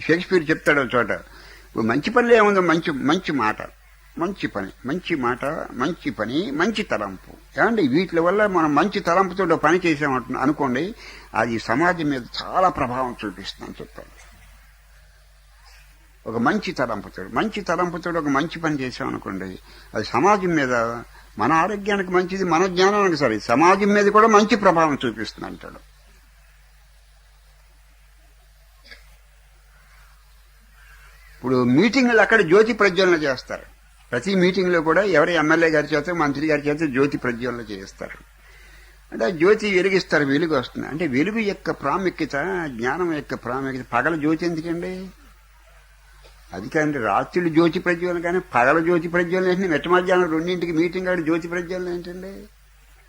Shakespeare చెప్తాడు చోట. మంచి పనిలో ఏముందో మంచి మంచి మాట. మంచి పని మంచి మాట మంచి పని మంచి తలంపు. ఏమండి వీటి వల్ల మనం మంచి తలంపుతో పని చేసామంటు అనుకోండి అది సమాజం మీద చాలా ప్రభావం చూపిస్తుందని చెప్తాను ఒక మంచి తలంపుతో మంచి తలంపుతో ఒక మంచి పని చేసాం అనుకోండి అది సమాజం మీద మన ఆరోగ్యానికి మంచిది మన జ్ఞానానికి సరే సమాజం మీద కూడా మంచి ప్రభావం చూపిస్తుంది అంటాడు ఇప్పుడు మీటింగ్లు అక్కడ జ్యోతి ప్రజ్వలన చేస్తారు. ప్రతి మీటింగ్లో కూడా ఎవరి ఎమ్మెల్యే గారి చేత మంత్రి గారి చేత జ్యోతి ప్రజ్వలన చేస్తారు అంటే జ్యోతి వెలిగిస్తారు వెలుగు వస్తుంది. అంటే వెలుగు యొక్క ప్రాముఖ్యత జ్ఞానం యొక్క ప్రాముఖ్యత. పగల జ్యోతి ఎందుకండి? అది కాదండి రాత్రులు జ్యోతి ప్రజ్వలన కానీ పగల జ్యోతి ప్రజ్వలన ఏంటి మెట్ట మధ్యాహ్నం రెండింటికి మీటింగ్ ఆడి జ్యోతి ప్రజ్వలన ఏంటండి?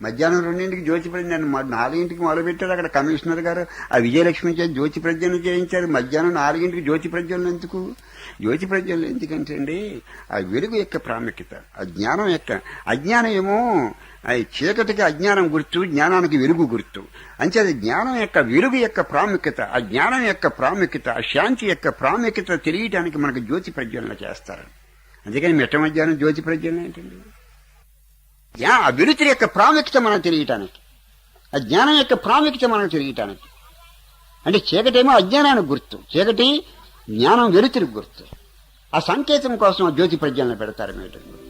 మధ్యాహ్నం రెండింటికి జ్యోతి ప్రజ్ఞ మ- నాలుగింటికి మొదలుపెట్టారు అక్కడ కమిషనర్ గారు. ఆ విజయలక్ష్మి చేసి జ్యోతి ప్రజ్ఞను చేయించారు. మధ్యాహ్నం నాలుగింటికి జ్యోతి ప్రజ్ఞలు ఎందుకు? జ్యోతి ప్రజ్ఞలు ఎందుకంటే అండి ఆ వెలుగు యొక్క ప్రాముఖ్యత ఆ జ్ఞానం యొక్క అజ్ఞానం ఏమో చీకటికి అజ్ఞానం గుర్తు జ్ఞానానికి వెలుగు గుర్తు. అంచేది జ్ఞానం యొక్క వెలుగు యొక్క ప్రాముఖ్యత ఆ జ్ఞానం యొక్క ప్రాముఖ్యత ఆ శాంతి యొక్క ప్రాముఖ్యత తెలియటానికి మనకు జ్యోతి ప్రజ్వలన చేస్తారు. అందుకని మిట్ట మధ్యాహ్నం జ్యోతి ప్రజ్వలన ఏంటండి? యా ఆ యొక్క ప్రాముఖ్యత మనం తెలియటానికి. ఆ జ్ఞానం యొక్క ప్రాముఖ్యత మనం తెలియటానికి. అంటే చీకటేమో అజ్ఞానానికి గుర్తు. చీకటి జ్ఞానం వెలుతురికి గుర్తు. ఆ సంకేతం కోసం జ్యోతి ప్రజ్ఞలను పెడతారు మీటింగ్